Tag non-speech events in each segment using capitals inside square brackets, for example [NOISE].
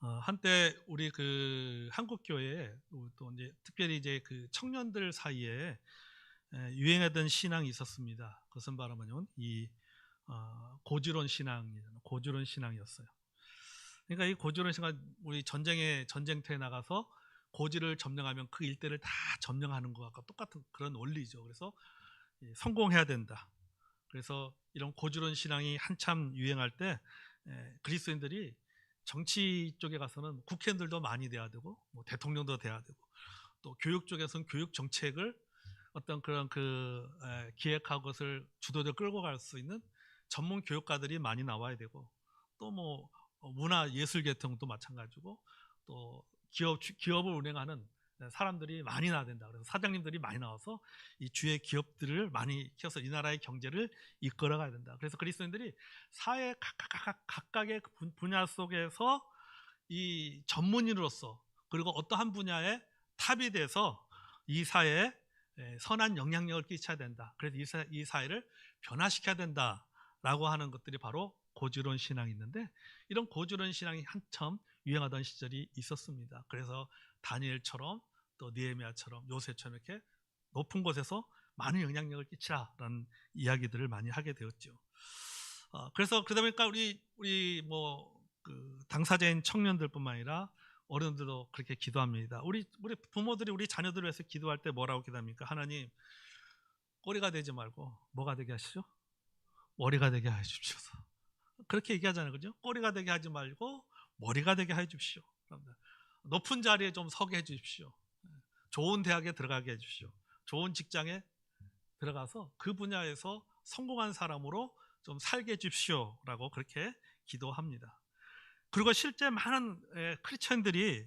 어, 한때 우리 그 한국 교회에 또 이제 특별히 이제 그 청년들 사이에 에, 유행하던 신앙이 있었습니다. 그것은 바로 뭐냐면 이 어, 고지론 신앙이잖아요. 고지론 신앙이었어요. 그러니까 이 고지론 신앙 우리 전쟁에 전쟁터에 나가서 고지를 점령하면 그 일대를 다 점령하는 것과 똑같은 그런 원리죠. 그래서 예, 성공해야 된다. 그래서 이런 고지론 신앙이 한참 유행할 때 에, 그리스도인들이 정치 쪽에 가서는 국회의원들도 많이 돼야 되고 뭐 대통령도 돼야 되고 또 교육 쪽에서는 교육 정책을 어떤 그런 그 에, 기획하고 것을 주도적으로 끌고 갈 수 있는 전문 교육가들이 많이 나와야 되고 또 뭐 문화 예술 계통도 마찬가지고 또 기업 기업을 운행하는 사람들이 많이 나야 된다. 그래서 사장님들이 많이 나와서 이 주의 기업들을 많이 키워서 이 나라의 경제를 이끌어 가야 된다. 그래서 그리스도인들이 사회 각각, 각각 각각의 분- 분야 속에서 이 전문인으로서 그리고 어떠한 분야에 탑이 돼서 이 사회에 에, 선한 영향력을 끼쳐야 된다. 그래서 이, 사, 이 사회를 변화시켜야 된다라고 하는 것들이 바로 고지론 신앙이 있는데 이런 고지론 신앙이 한참 유행하던 시절이 있었습니다. 그래서 다니엘처럼 또 니에미아처럼 요새처럼 이렇게 높은 곳에서 많은 영향력을 끼치라라는 이야기들을 많이 하게 되었죠. 어, 그래서 그러다 보니까 우리 우리 뭐 그 당사자인 청년들뿐만 아니라 어른들도 그렇게 기도합니다. 우리 우리 부모들이 우리 자녀들을 위해서 기도할 때 뭐라고 기도합니까? 하나님 꼬리가 되지 말고 뭐가 되게 하시죠? 머리가 되게 해 주십시오. 그렇게 얘기하잖아요. 그죠? 꼬리가 되게 하지 말고 머리가 되게 해 주십시오. 높은 자리에 좀 서게 해 주십시오. 좋은 대학에 들어가게 해 주십시오. 좋은 직장에 들어가서 그 분야에서 성공한 사람으로 좀 살게 해 주십시오라고 그렇게 기도합니다. 그리고 실제 많은 에, 크리스천들이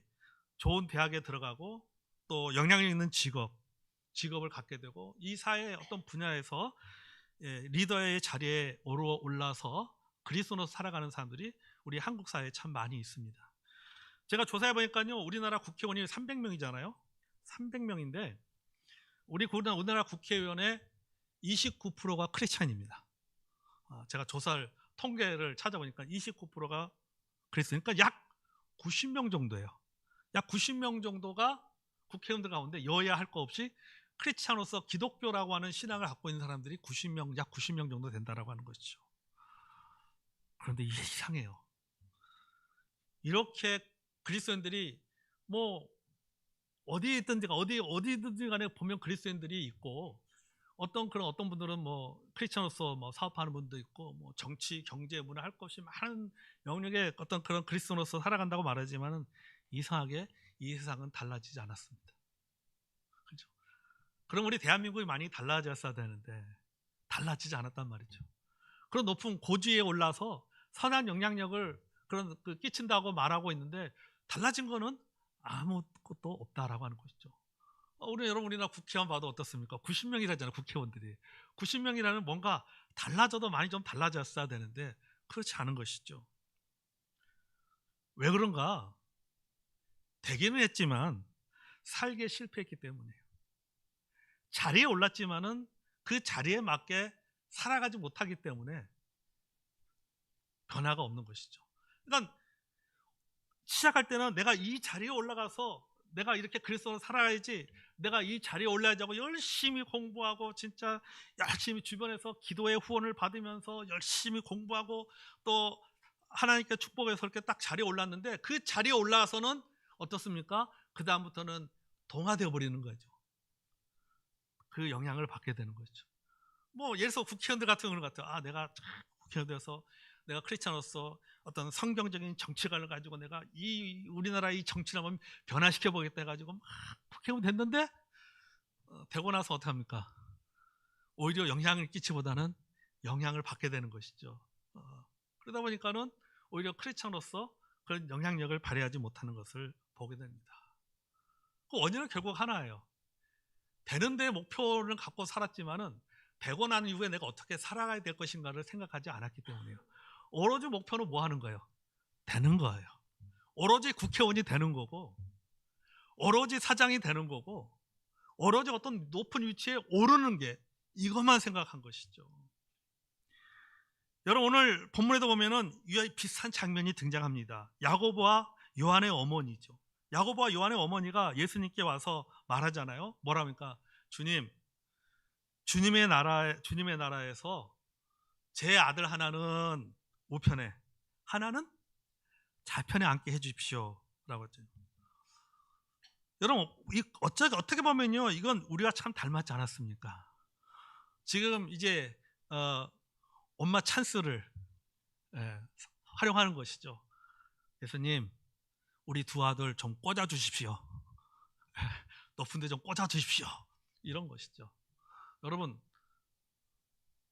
좋은 대학에 들어가고 또 영향력 있는 직업, 직업을 갖게 되고 이 사회의 어떤 분야에서 예, 리더의 자리에 오르 올라서 그리스도로 살아가는 사람들이 우리 한국 사회에 참 많이 있습니다. 제가 조사해 보니까요, 우리나라 국회의원이 300명이잖아요. 300명인데 우리 우리나라 국회의원의 29%가 크리스찬입니다. 아, 제가 조사를 통계를 찾아보니까 29%가 그랬으니까 약 90명 정도예요. 약 90명 정도가 국회의원들 가운데 여야 할 거 없이 크리스찬으로서 기독교라고 하는 신앙을 갖고 있는 사람들이 90명, 약 90명 정도 된다라고 하는 것이죠. 그런데 이상해요. 이렇게 그리스도인들이 뭐 어디에 있든지 어디 어디든지 간에 보면 그리스도인들이 있고 어떤 그런 어떤 분들은 뭐 크리스천으로서 뭐 사업하는 분도 있고 뭐 정치, 경제, 문화 할 것이 많은 영역의 어떤 그런 그리스도로서 살아간다고 말하지만은 이상하게 이 세상은 달라지지 않았습니다. 그렇죠? 그럼 우리 대한민국이 많이 달라졌어야 되는데 달라지지 않았단 말이죠. 그런 높은 고지에 올라서 선한 영향력을 그런 그 끼친다고 말하고 있는데 달라진 거는 아무것도 없다라고 하는 것이죠. 어, 우리 여러분 우리나라 국회의원 봐도 어떻습니까? 90명이라잖아요 국회의원들이 90명이라는 뭔가 달라져도 많이 좀 달라졌어야 되는데 그렇지 않은 것이죠. 왜 그런가? 되기는 했지만 살게 실패했기 때문이에요. 자리에 올랐지만은 그 자리에 맞게 살아가지 못하기 때문에 변화가 없는 것이죠. 그러니까 시작할 때는 내가 이 자리에 올라가서 내가 이렇게 그리스도로 살아야지 내가 이 자리에 올라야지 하고 열심히 공부하고 진짜 열심히 주변에서 기도의 후원을 받으면서 열심히 공부하고 또 하나님께 축복해서 이렇게 딱 자리에 올랐는데 그 자리에 올라와서는 어떻습니까? 그 다음부터는 동화되어 버리는 거죠. 그 영향을 받게 되는 거죠. 뭐 예를 들어서 국회의원들 같은 경우는 같아요. 아 내가 국회의원 돼서 내가 크리스찬으로서 어떤 성경적인 정치관을 가지고 내가 이 우리나라 이 정치를 한번 변화시켜 보겠다 해가지고 막 국회의원 됐는데 어, 되고 나서 어떻게 합니까? 오히려 영향을 끼치보다는 영향을 받게 되는 것이죠. 어, 그러다 보니까는 오히려 크리스찬으로서 그런 영향력을 발휘하지 못하는 것을 보게 됩니다. 그 원인은 결국 하나예요. 되는 데 목표를 갖고 살았지만은 되고 난 이후에 내가 어떻게 살아가야 될 것인가를 생각하지 않았기 때문이에요. 오로지 목표는 뭐 하는 거예요? 되는 거예요. 오로지 국회의원이 되는 거고, 오로지 사장이 되는 거고, 오로지 어떤 높은 위치에 오르는 게 이것만 생각한 것이죠. 여러분 오늘 본문에도 보면은 이 비슷한 장면이 등장합니다. 야고보와 요한의 어머니죠. 야고보와 요한의 어머니가 예수님께 와서 말하잖아요. 뭐랍니까? 주님, 주님의 나라 주님의 나라에서 제 아들 하나는 우편에 하나는 좌편에 앉게 해 주십시오라고 했죠. 여러분 이 어쩌 어떻게 보면요 이건 우리가 참 닮았지 않았습니까? 지금 이제 어, 엄마 찬스를 예, 활용하는 것이죠. 예수님 우리 두 아들 좀 꽂아 주십시오. 높은 데 좀 꽂아 주십시오. 이런 것이죠. 여러분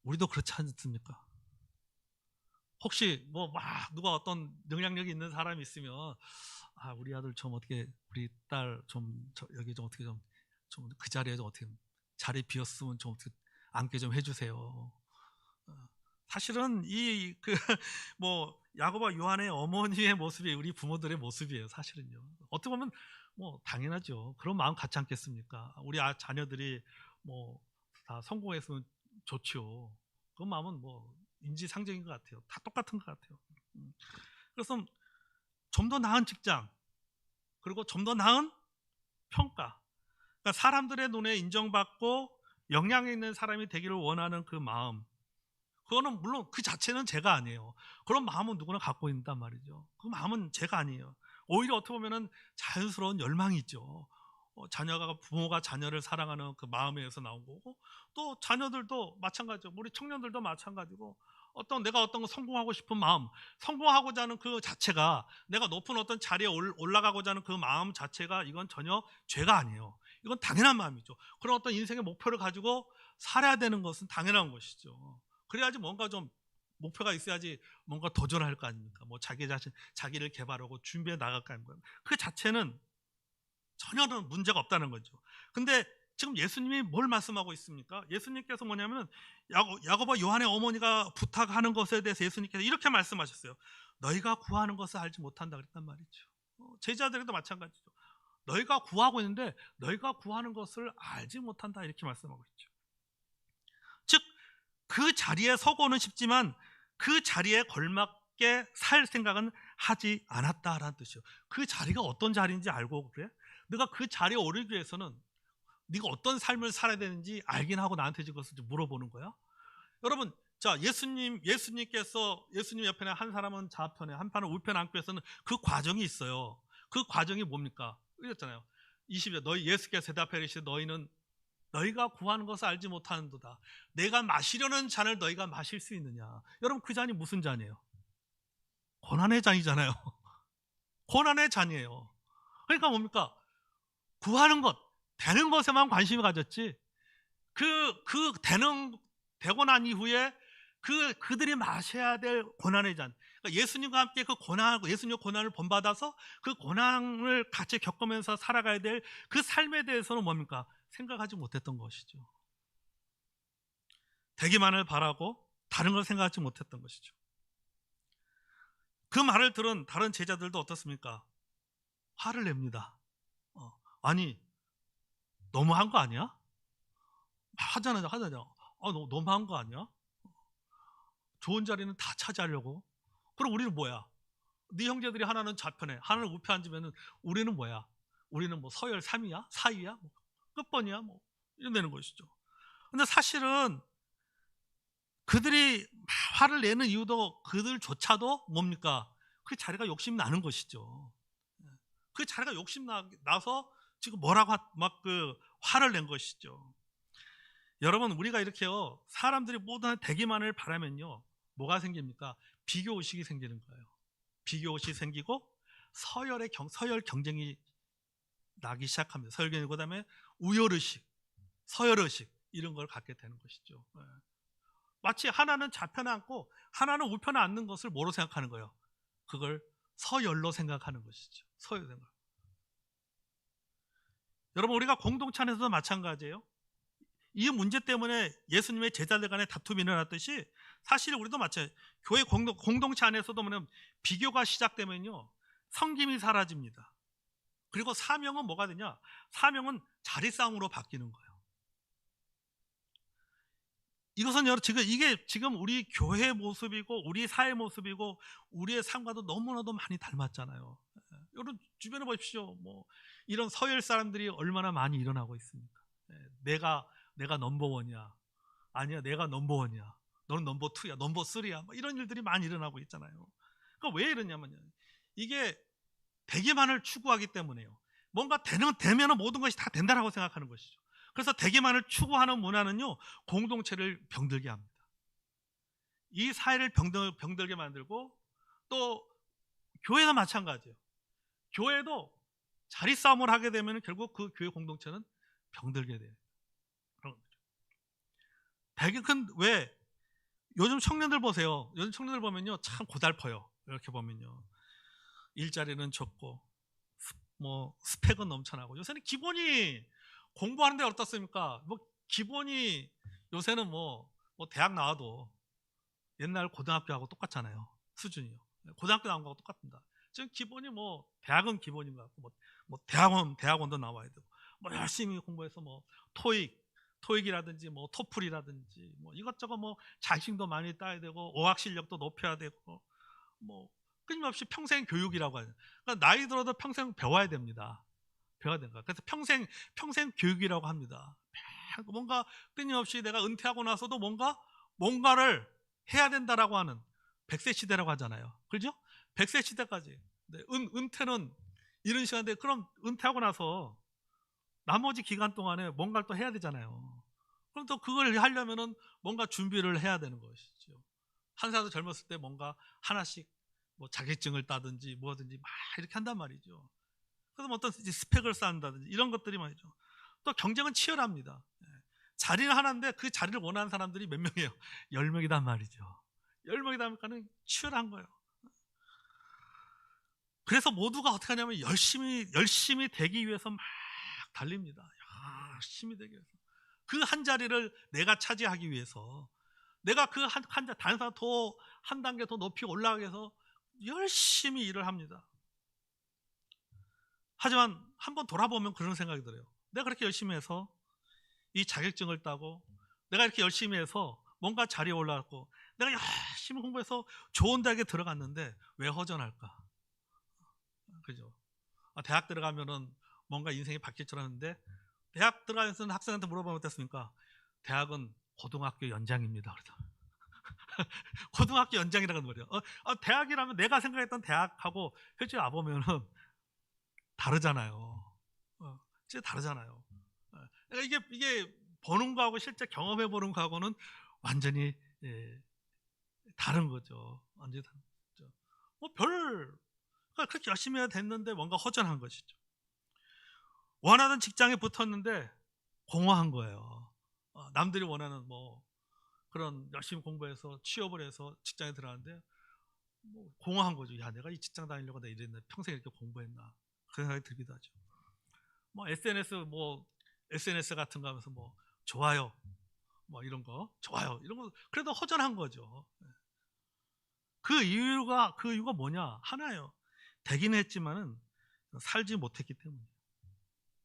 우리도 그렇지 않습니까? 혹시 뭐 막 누가 어떤 영향력이 있는 사람이 있으면 아 우리 아들 좀 어떻게 우리 딸 좀 여기 좀 어떻게 좀 좀 그 자리에 좀 어떻게 자리 비었으면 좀 어떻게 앉게 좀 해주세요. 어, 사실은 이 그 [LAUGHS] 뭐 야고보 요한의 어머니의 모습이 우리 부모들의 모습이에요. 사실은요. 어떻게 보면 뭐 당연하죠. 그런 마음 갖지 않겠습니까? 우리 아, 자녀들이 뭐 다 성공했으면 좋죠. 그 마음은 뭐 인지상정인 것 같아요. 다 똑같은 것 같아요. 음. 그래서 좀 더 나은 직장 그리고 좀 더 나은 평가. 그러니까 사람들의 눈에 인정받고 영향 있는 사람이 되기를 원하는 그 마음. 그거는 물론 그 자체는 제가 아니에요. 그런 마음은 누구나 갖고 있단 말이죠. 그 마음은 제가 아니에요. 오히려 어떻게 보면은 자연스러운 열망이 있죠. 어, 자녀가 부모가 자녀를 사랑하는 그 마음에서 나온 거고 또 자녀들도 마찬가지죠. 우리 청년들도 마찬가지고 어떤 내가 어떤 거 성공하고 싶은 마음, 성공하고자 하는 그 자체가 내가 높은 어떤 자리에 올- 올라가고자 하는 그 마음 자체가 이건 전혀 죄가 아니에요. 이건 당연한 마음이죠. 그런 어떤 인생의 목표를 가지고 살아야 되는 것은 당연한 것이죠. 그래야지 뭔가 좀 목표가 있어야지 뭔가 도전할 거 아닙니까? 뭐 자기 자신 자기를 개발하고 준비해 나갈 거 아닙니까? 그 자체는 전혀는 문제가 없다는 거죠. 근데 지금 예수님이 뭘 말씀하고 있습니까? 예수님께서 뭐냐면 야고, 야고보 요한의 어머니가 부탁하는 것에 대해서 예수님께서 이렇게 말씀하셨어요. 너희가 구하는 것을 알지 못한다 그랬단 말이죠. 어, 제자들에도 마찬가지죠. 너희가 구하고 있는데 너희가 구하는 것을 알지 못한다 이렇게 말씀하고 있죠. 즉 그 자리에 서고는 싶지만 그 자리에 걸맞게 살 생각은 하지 않았다라는 뜻이요. 그 자리가 어떤 자리인지 알고 그래? 내가 그 자리에 오르기 위해서는 네가 어떤 삶을 살아야 되는지 알긴 하고 나한테 그것을 좀 물어보는 거야. 여러분, 자 예수님 예수님께서 예수님 옆에는 한 사람은 좌편에 한 판은 우편에 앉고 해서는 그 과정이 있어요. 그 과정이 뭡니까? 이랬잖아요. 20절 너희 예수께서 대답해 이르시되 너희는 너희가 구하는 것을 알지 못하는도다. 내가 마시려는 잔을 너희가 마실 수 있느냐? 여러분 그 잔이 무슨 잔이에요? 고난의 잔이잖아요. [LAUGHS] 고난의 잔이에요. 그러니까 뭡니까? 구하는 것, 되는 것에만 관심이 가졌지. 그, 그 되는, 되고 난 이후에 그, 그들이 마셔야 될 고난의 잔. 그러니까 예수님과 함께 그 고난, 예수님의 고난을 본받아서 그 고난을 같이 겪으면서 살아가야 될 그 삶에 대해서는 뭡니까? 생각하지 못했던 것이죠. 되기만을 바라고 다른 걸 생각하지 못했던 것이죠. 그 말을 들은 다른 제자들도 어떻습니까? 화를 냅니다. 어, 아니, 너무한 거 아니야? 하잖아요, 하잖아요. 아, 너, 너무한 거 아니야? 좋은 자리는 다 차지하려고. 그럼 우리는 뭐야? 네 형제들이 하나는 좌편에, 하나는 우편 앉으면은 우리는 뭐야? 우리는 뭐 서열 3위야? 4위야? 뭐 끝번이야? 뭐 이런 되는 것이죠. 근데 사실은 그들이 화를 내는 이유도 그들조차도 뭡니까? 그 자리가 욕심 나는 것이죠. 그 자리가 욕심 나, 나서 지금 뭐라고 막 그 화를 낸 것이죠. 여러분 우리가 이렇게요 사람들이 모두 되기만을 바라면요 뭐가 생깁니까? 비교 의식이 생기는 거예요. 비교 의식이 생기고 서열의 경 서열 경쟁이 나기 시작합니다. 서열 경쟁 그다음에 우열 의식, 서열 의식 이런 걸 갖게 되는 것이죠. 예. 마치 하나는 좌편에 앉고 하나는 우편에 앉는 것을 뭐로 생각하는 거예요? 그걸 서열로 생각하는 것이죠. 서열 생각. 여러분 우리가 공동체 안에서도 마찬가지예요. 이 문제 때문에 예수님의 제자들 간에 다툼이 일어났듯이 사실 우리도 마찬가지. 교회 공동, 공동체 안에서도 뭐냐면 비교가 시작되면요 성김이 사라집니다. 그리고 사명은 뭐가 되냐? 사명은 자리 싸움으로 바뀌는 거예요. 이것은 여러 지금 이게 지금 우리 교회 모습이고 우리 사회 모습이고 우리의 삶과도 너무나도 많이 닮았잖아요. 여러분 주변에 보십시오. 뭐 이런 서열 사람들이 얼마나 많이 일어나고 있습니까? 예, 내가 내가 넘버원이야. 아니야, 내가 넘버원이야. 너는 넘버 투야, 넘버 쓰리야. 뭐 이런 일들이 많이 일어나고 있잖아요. 그러니까 왜 이러냐면요. 이게 되기만을 추구하기 때문에요. 뭔가 되는 되면은 모든 것이 다 된다라고 생각하는 것이죠. 그래서 되기만을 추구하는 문화는요 공동체를 병들게 합니다. 이 사회를 병들, 병들게 만들고 또 교회가 마찬가지예요. 교회도 자리 싸움을 하게 되면 결국 그 교회 공동체는 병들게 돼요. 그런 거죠. 되게 큰왜 요즘 청년들 보세요. 요즘 청년들 보면요 참 고달퍼요. 이렇게 보면요 일자리는 적고 스- 뭐 스펙은 넘쳐나고 요새는 기본이 공부하는데 어떻습니까? 뭐 기본이 요새는 뭐, 뭐 대학 나와도 옛날 고등학교하고 똑같잖아요. 수준이요. 고등학교 나온 거하고 똑같습니다. 지금 기본이 뭐 대학은 기본인 것 같고 뭐, 뭐 대학원 대학원도 나와야 되고 뭐 열심히 공부해서 뭐 토익 토익이라든지 뭐 토플이라든지 뭐 이것저것 뭐 자격증도 많이 따야 되고 어학 실력도 높여야 되고 뭐 끊임없이 평생 교육이라고 하죠. 그러니까 나이 들어도 평생 배워야 됩니다. 배워야 된다. 그래서 평생 평생 교육이라고 합니다. 뭔가 끊임없이 내가 은퇴하고 나서도 뭔가 뭔가를 해야 된다라고 하는 100세 시대라고 하잖아요. 그죠? 100세 시대까지. 네, 은, 은퇴는 이런 시간인데 그럼 은퇴하고 나서 나머지 기간 동안에 뭔가를 또 해야 되잖아요. 그럼 또 그걸 하려면은 뭔가 준비를 해야 되는 것이죠. 한 살도 젊었을 때 뭔가 하나씩 뭐 자격증을 따든지 뭐든지 막 이렇게 한단 말이죠. 뭐 어떤 스펙을 쌓는다든지 이런 것들이 말이죠. 또 경쟁은 치열합니다. 예. 자리는 하나인데 그 자리를 원하는 사람들이 몇 명이에요? [LAUGHS] 열 명이단 말이죠. 열 명이다 보니까는 치열한 거예요. 그래서 모두가 어떻게 하냐면 열심히 열심히 되기 위해서 막 달립니다. 열심히 되기 위해서 그 한 자리를 내가 차지하기 위해서 내가 그 한한 단사 더한 단계 더 높이 올라가기 위해서 열심히 일을 합니다. 하지만 한번 돌아보면 그런 생각이 들어요. 내가 그렇게 열심히 해서 이 자격증을 따고 내가 이렇게 열심히 해서 뭔가 자리에 올라갔고 내가 열심히 공부해서 좋은 대학에 들어갔는데 왜 허전할까? 그죠? 아, 대학 들어가면은 뭔가 인생이 바뀔 줄 알았는데 대학 들어가서 학생한테 물어보면 어땠습니까? 대학은 고등학교 연장입니다. 그래서 [LAUGHS] 고등학교 연장이라는 말이에요. 어, 아, 대학이라면 내가 생각했던 대학하고 실제 와 보면은 다르잖아요. 어, 진짜 다르잖아요. 어, 그러니까 이게 이게 보는 거하고 실제 경험해 보는 거하고는 완전히 예, 다른 거죠. 완전히 다른 거죠. 뭐별 그러니까 그렇게 열심히 해야 됐는데 뭔가 허전한 것이죠. 원하는 직장에 붙었는데 공허한 거예요. 어, 남들이 원하는 뭐 그런 열심히 공부해서 취업을 해서 직장에 들어갔는데 뭐 공허한 거죠. 야 내가 이 직장 다니려고 내가 이랬나 평생 이렇게 공부했나 그런 생각이 하죠. 뭐 SNS 뭐 SNS 같은 거 하면서 뭐 좋아요 뭐 이런 거 좋아요 이런 거 그래도 허전한 거죠. 그 이유가 그 이유가 뭐냐 하나요. 되긴 했지만은 살지 못했기 때문에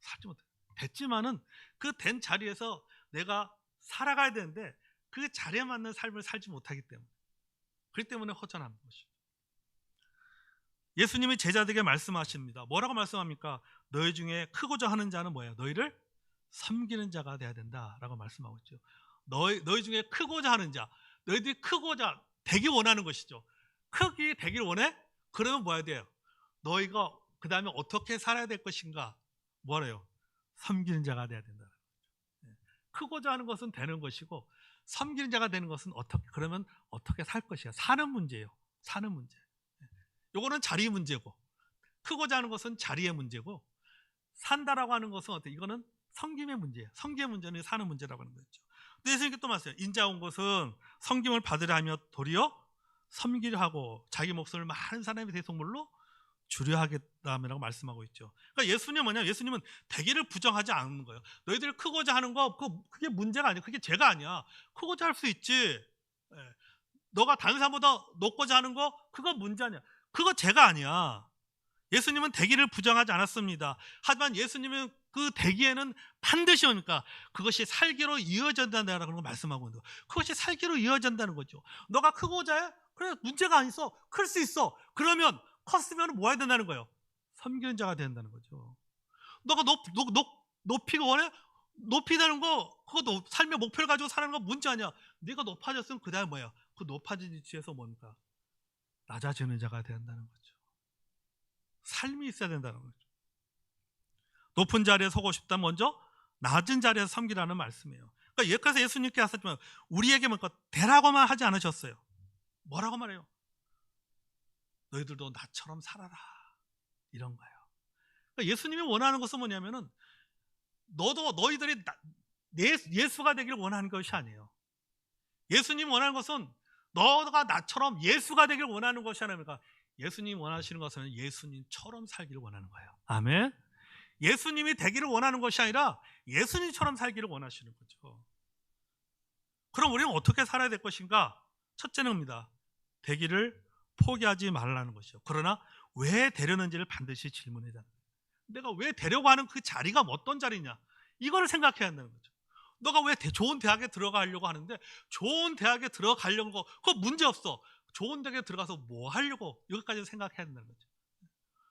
살지 못했. 됐지만은 그 된 자리에서 내가 살아가야 되는데 그 자리에 맞는 삶을 살지 못하기 때문에 그렇기 때문에 허전한 것이죠. 예수님이 제자들에게 말씀하십니다. 뭐라고 말씀합니까? 너희 중에 크고자 하는 자는 뭐예요? 너희를 섬기는 자가 돼야 된다라고 말씀하고 있죠. 너희 너희 중에 크고자 하는 자, 너희들이 크고자 되기 원하는 것이죠. 크기 되길 원해? 그러면 뭐 해야 돼요? 너희가 그 다음에 어떻게 살아야 될 것인가? 뭐래요? 섬기는 자가 돼야 된다. 크고자 하는 것은 되는 것이고 섬기는 자가 되는 것은 어떻게 그러면 어떻게 살 것이야? 사는 문제예요. 사는 문제. 요거는 자리 문제고 크고자 하는 것은 자리의 문제고 산다라고 하는 것은 어때? 이거는 섬김의 문제예요. 섬김의 문제는 사는 문제라고 하는 거죠. 근데 예수님께 또 말씀해요. 인자 온 것은 섬김을 받으려 하며 도리어 섬기려 하고 자기 목숨을 많은 사람의 대속물로 주려 하겠다라고 말씀하고 있죠. 그러니까 예수님은 뭐냐? 예수님은 대기를 부정하지 않는 거예요. 너희들 크고자 하는 거 그게 문제가 아니야. 그게 죄가 아니야. 크고자 할 수 있지. 예. 너가 다른 사람보다 높고자 하는 거 그거 문제 아니야. 그거 죄가 아니야. 예수님은 대기를 부정하지 않았습니다. 하지만 예수님은 그 대기에는 반드시 오니까 그것이 살기로 이어진다라고 말씀하고 있는 거. 그것이 살기로 이어진다는 거죠. 너가 크고자 해? 그래 문제가 안 있어. 클 수 있어. 그러면 컸으면 뭐 해야 된다는 거예요? 섬기는 자가 된다는 거죠. 너가 높, 높, 높, 높이가 원해? 높이다는 거, 높- 삶의 목표를 가지고 사는 건 문제 아니야. 네가 높아졌으면 그 다음에 뭐야? 그 높아진 위치에서 뭔가 낮아지는 자가 된다는 거죠. 삶이 있어야 된다는 거죠. 높은 자리에 서고 싶다 먼저 낮은 자리에서 섬기라는 말씀이에요. 그러니까 예까지 예수님께 하셨지만 우리에게 뭔가 대라고만 하지 않으셨어요. 뭐라고 말해요? 너희들도 나처럼 살아라. 이런 거예요. 그러니까 예수님이 원하는 것은 뭐냐면은 너도 너희들이 나- 예- 예수가 되기를 원하는 것이 아니에요. 예수님 원하는 것은 너가 나처럼 예수가 되기를 원하는 것이 아닙니까? 예수님 원하시는 것은 예수님처럼 살기를 원하는 거예요. 아멘. 예수님이 되기를 원하는 것이 아니라 예수님처럼 살기를 원하시는 거죠. 그럼 우리는 어떻게 살아야 될 것인가? 첫째는입니다. 되기를 포기하지 말라는 것이요. 그러나 왜 되려는지를 반드시 질문해야 된다. 내가 왜 되려고 하는 그 자리가 어떤 자리냐? 이거를 생각해야 한다는 거죠. 너가 왜 대- 좋은 대학에 들어가려고 하는데 좋은 대학에 들어가려는 거 그거 문제 없어. 좋은 대학에 들어가서 뭐 하려고 여기까지 생각해야 된다는 거죠.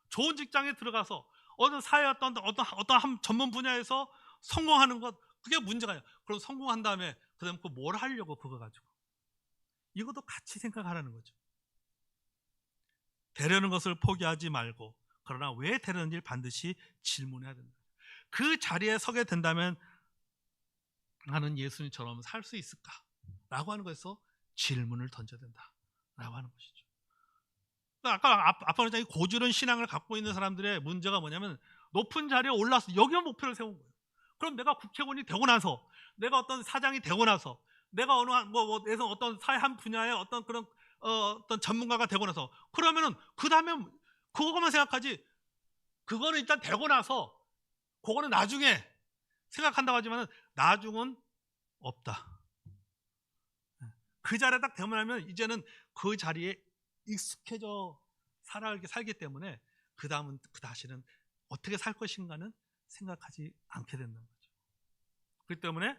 좋은 직장에 들어가서 어떤 사회 어떤 어떤 어떤 한 전문 분야에서 성공하는 것 그게 문제가 아니야. 그럼 성공한 다음에 그다음 그뭘 하려고 그거 가지고 이것도 같이 생각하라는 거죠. 되려는 것을 포기하지 말고 그러나 왜 되려는지 반드시 질문해야 된다. 그 자리에 서게 된다면 나는 예수님처럼 살 수 있을까? 라고 하는 것에서 질문을 던져야 된다. 라고 하는 것이죠. 아까 아- 아빠 원장이 고주른 신앙을 갖고 있는 사람들의 문제가 뭐냐면 높은 자리에 올라서 여기만 목표를 세운 거예요. 그럼 내가 국회의원이 되고 나서 내가 어떤 사장이 되고 나서 내가 어느 한- 뭐, 뭐 예서 어떤 사회 한 분야의 어떤 그런 어, 어떤 전문가가 되고 나서 그러면은 그 다음에 그거만 생각하지 그거는 일단 되고 나서 그거는 나중에 생각한다고 하지만은 나중은 없다. 그 자리에 딱 되면 하면 이제는 그 자리에 익숙해져 살아가기 살기 때문에 그 다음은 그 다시는 어떻게 살 것인가는 생각하지 않게 된다는 거죠. 그렇기 때문에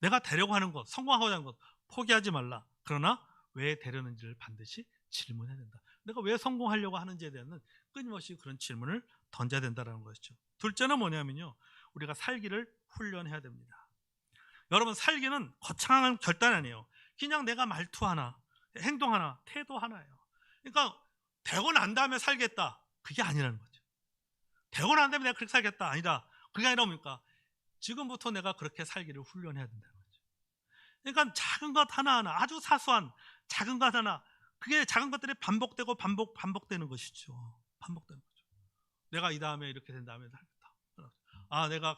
내가 되려고 하는 것, 성공하고자 하는 것 포기하지 말라. 그러나 왜 되려는지를 반드시 질문해야 된다. 내가 왜 성공하려고 하는지에 대한 끊임없이 그런 질문을 던져야 된다는 것이죠. 둘째는 뭐냐면요. 우리가 살기를 훈련해야 됩니다. 여러분 살기는 거창한 결단 아니에요. 그냥 내가 말투 하나, 행동 하나, 태도 하나예요. 그러니까 되고 난 다음에 살겠다. 그게 아니라는 거죠. 되고 난 다음에 내가 그렇게 살겠다. 아니다. 그게 아니라 뭡니까? 지금부터 내가 그렇게 살기를 훈련해야 된다는 거죠. 그러니까 작은 것 하나하나 아주 사소한 작은 것 하나 그게 작은 것들이 반복되고 반복 반복되는 것이죠. 반복되는 거죠. 내가 이 다음에 이렇게 된 다음에 살겠다. 아 내가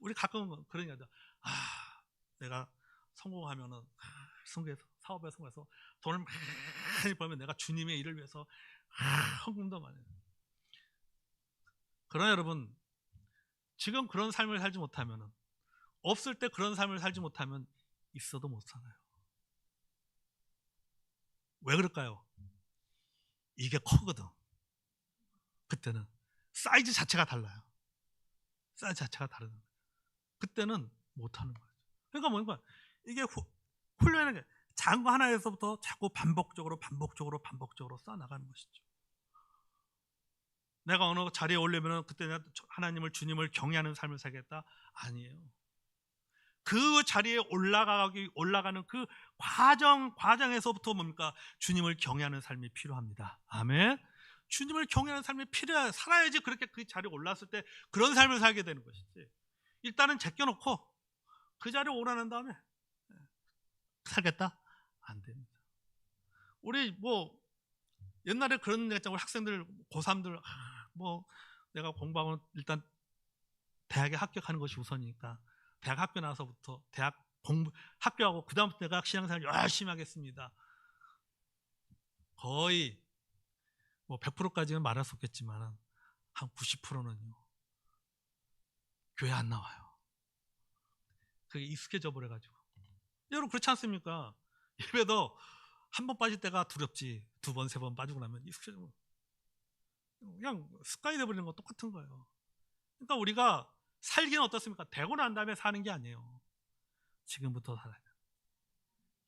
우리 가끔 그런 얘기하죠. 아 내가 성공하면은 성공해서 사업에 성공해서 돈을 많이 벌면 내가 주님의 일을 위해서 헌금도 많이. 그러나 여러분 지금 그런 삶을 살지 못하면은 없을 때 그런 삶을 살지 못하면 있어도 못 살아요. 왜 그럴까요? 이게 커거든. 그때는 사이즈 자체가 달라요. 사이즈 자체가 거예요. 그때는 못 하는 거예요. 그러니까 뭔가 이게 후, 훈련하는 게 작은 거 하나에서부터 자꾸 반복적으로 반복적으로 반복적으로 쌓아 나가는 것이죠. 내가 어느 자리에 올려면은 그때 내가 하나님을 주님을 경외하는 삶을 살겠다 아니에요. 그 자리에 올라가기 올라가는 그 과정 과정에서부터 뭡니까 주님을 경외하는 삶이 필요합니다. 아멘. 주님을 경외하는 삶이 필요해 살아야지 그렇게 그 자리에 올랐을 때 그런 삶을 살게 되는 것이지. 일단은 제껴놓고 그 자리에 오라는 다음에 살겠다 안 됩니다. 우리 뭐 옛날에 그런 얘기 우리 학생들 고3들 뭐 내가 공부하면 일단 대학에 합격하는 것이 우선이니까 대학 학교 나서부터 대학 공부 학교하고 그 다음부터 내가 신앙생활 열심히 하겠습니다. 거의 뭐 100%까지는 말할 수 없겠지만 한 90%는요 교회 안 나와요. 그게 익숙해져 버려가지고 여러분 그렇지 않습니까? 예배도 한 번 빠질 때가 두렵지 두 번 세 번 빠지고 나면 익숙해져 버려. 그냥 습관이 돼버리는 거 똑같은 거예요. 그러니까 우리가 살기는 어떻습니까? 되고 난 다음에 사는 게 아니에요. 지금부터 살아야 돼.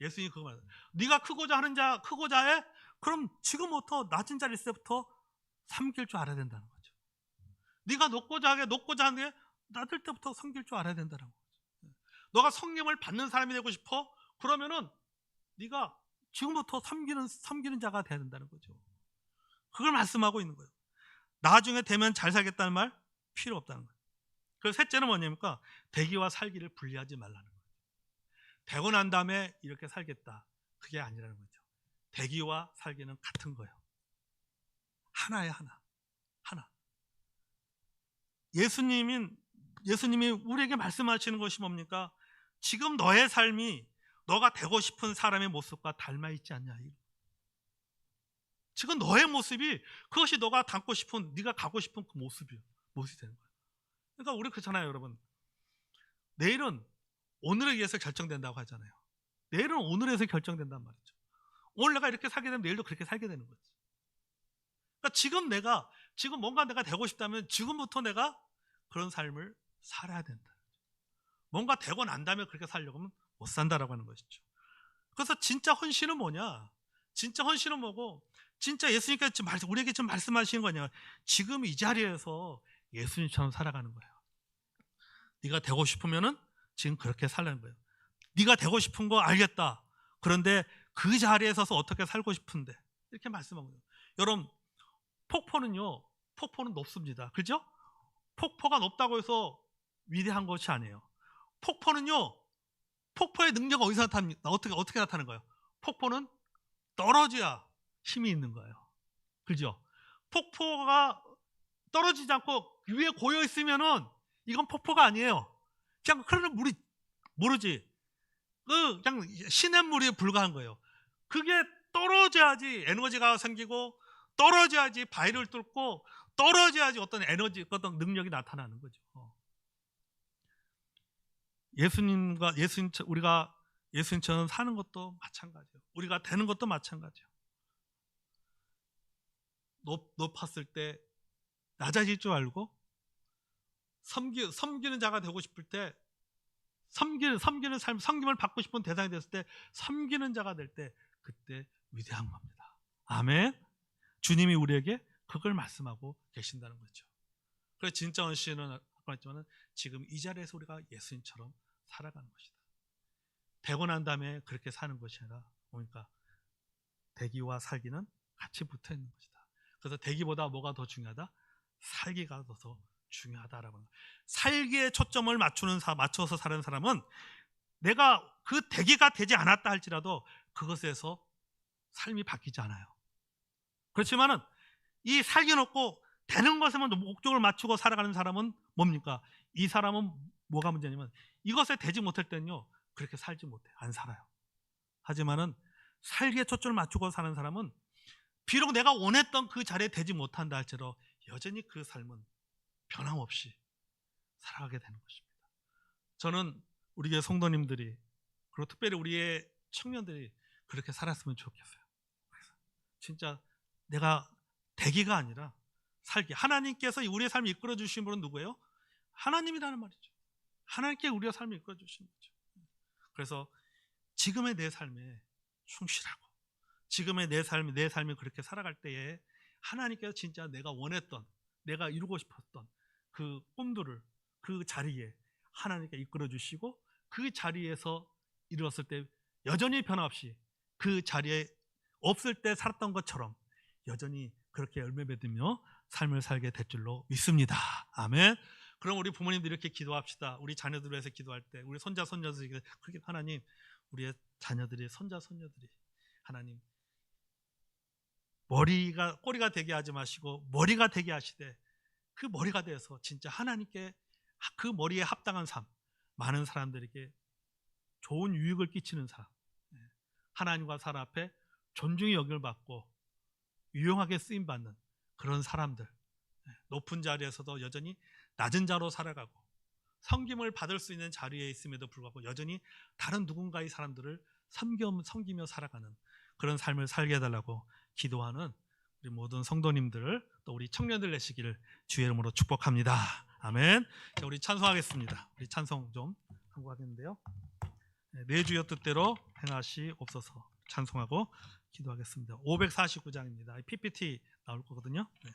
예수님이 그거 말해요. 네가 크고자 하는 자, 크고자 해? 그럼 지금부터 낮은 자리 때부터 삼킬 줄 알아야 된다는 거죠. 네가 높고자 하게 높고자 하는 게 나들 때부터 섬길 줄 알아야 된다는 거죠. 너가 성령을 받는 사람이 되고 싶어? 그러면은 네가 지금부터 섬기는 섬기는 자가 돼야 된다는 거죠. 그걸 말씀하고 있는 거예요. 나중에 되면 잘 살겠다는 말 필요 없다는 거예요. 그리고 셋째는 뭐냐니까 대기와 살기를 분리하지 말라는 거예요. 되고 난 다음에 이렇게 살겠다. 그게 아니라는 거죠. 대기와 살기는 같은 거예요. 하나야 하나. 하나. 예수님인 예수님이 우리에게 말씀하시는 것이 뭡니까? 지금 너의 삶이 너가 되고 싶은 사람의 모습과 닮아 있지 않냐. 지금 너의 모습이 그것이 너가 닮고 싶은 네가 가고 싶은 그 모습이요. 모습이 되는 거예요. 그러니까 우리 그렇잖아요, 여러분. 내일은 오늘에 의해서 결정된다고 하잖아요. 내일은 오늘에서 결정된단 말이죠. 오늘 내가 이렇게 살게 되면 내일도 그렇게 살게 되는 거지. 그러니까 지금 내가 지금 뭔가 내가 되고 싶다면 지금부터 내가 그런 삶을 살아야 된다. 뭔가 되고 난 다음에 그렇게 살려고 하면 못 산다라고 하는 것이죠. 그래서 진짜 헌신은 뭐냐? 진짜 헌신은 뭐고? 진짜 예수님께서 지금 우리에게 지금 말씀하시는 거냐? 지금 이 자리에서 예수님처럼 살아가는 거예요. 네가 되고 싶으면은 지금 그렇게 살라는 거예요. 네가 되고 싶은 거 알겠다. 그런데 그 자리에 서서 어떻게 살고 싶은데 이렇게 말씀하고 있어요. 여러분 폭포는요. 폭포는 높습니다. 그죠? 폭포가 높다고 해서 위대한 것이 아니에요. 폭포는요. 폭포의 능력은 어디서 나타납니까? 어떻게 어떻게 나타나는 거예요? 폭포는 떨어져야 힘이 있는 거예요. 그죠? 폭포가 떨어지지 않고 위에 고여 있으면은 이건 폭포가 아니에요. 그냥 흐르는 물이 모르지. 그 그냥 시냇물에 불과한 거예요. 그게 떨어져야지 에너지가 생기고 떨어져야지 바위를 뚫고 떨어져야지 어떤 에너지, 어떤 능력이 나타나는 거죠. 예수님과 예수님 우리가 예수님처럼 사는 것도 마찬가지예요. 우리가 되는 것도 마찬가지예요. 높, 높았을 때 낮아질 줄 알고 섬기, 섬기는 자가 되고 싶을 때 섬기는, 섬기는 삶, 섬김을 받고 싶은 대상이 됐을 때 섬기는 자가 될 때 그때 위대한 겁니다. 아멘. 주님이 우리에게 그걸 말씀하고 계신다는 거죠. 그래서 진짜 헌신은 아까 했지만 지금 이 자리에서 우리가 예수님처럼 살아가는 것이다. 되고 난 다음에 그렇게 사는 것이 아니라 그러니까 대기와 살기는 같이 붙어 있는 것이다. 그래서 대기보다 뭐가 더 중요하다? 살기가 더 중요하다라고. 살기에 초점을 맞추는 사, 맞춰서 사는 사람은 내가 그 대기가 되지 않았다 할지라도 그것에서 삶이 바뀌지 않아요. 그렇지만은 이 살기 놓고 되는 것에만 목적을 맞추고 살아가는 사람은 뭡니까? 이 사람은 뭐가 문제냐면 이것에 되지 못할 때는요 그렇게 살지 못해 안 살아요. 하지만은 살기에 초점을 맞추고 사는 사람은 비록 내가 원했던 그 자리에 되지 못한다 할지라도 여전히 그 삶은 변함없이 살아가게 되는 것입니다. 저는 우리 교회 성도님들이 그리고 특별히 우리의 청년들이 그렇게 살았으면 좋겠어요. 진짜 내가 되기가 아니라 살기. 하나님께서 우리의 삶을 이끌어 주신 분은 누구예요? 하나님이라는 말이죠. 하나님께 우리의 삶을 이끌어 주신 거죠. 그래서 지금의 내 삶에 충실하고 지금의 내 삶이 내 삶이 그렇게 살아갈 때에 하나님께서 진짜 내가 원했던 내가 이루고 싶었던 그 꿈들을 그 자리에 하나님께 이끌어 주시고 그 자리에서 이루었을 때 여전히 변함없이 그 자리에 없을 때 살았던 것처럼 여전히 그렇게 열매 맺으며 삶을 살게 될 줄로 믿습니다. 아멘. 그럼 우리 부모님들 이렇게 기도합시다. 우리 자녀들 위해서 기도할 때, 우리 손자 손녀들에게 그렇게 하나님, 우리의 자녀들이 손자 손녀들이 하나님 머리가 꼬리가 되게 하지 마시고 머리가 되게 하시되 그 머리가 되어서 진짜 하나님께 그 머리에 합당한 삶, 많은 사람들에게 좋은 유익을 끼치는 삶, 예. 하나님과 사람 앞에 존중의 여김을 받고 유용하게 쓰임 받는 그런 사람들, 예. 높은 자리에서도 여전히 낮은 자로 살아가고 섬김을 받을 수 있는 자리에 있음에도 불구하고 여전히 다른 누군가의 사람들을 섬겨, 섬기며 살아가는 그런 삶을 살게 해달라고 기도하는 우리 모든 성도님들 또 우리 청년들 내시기를 주의 이름으로 축복합니다. 아멘. 자, 우리 찬송하겠습니다. 우리 찬송 좀 하고 하겠는데요. 네, 내 주여 뜻대로 행하시옵소서 찬송하고 기도하겠습니다. 549장입니다. PPT 나올 거거든요. 네.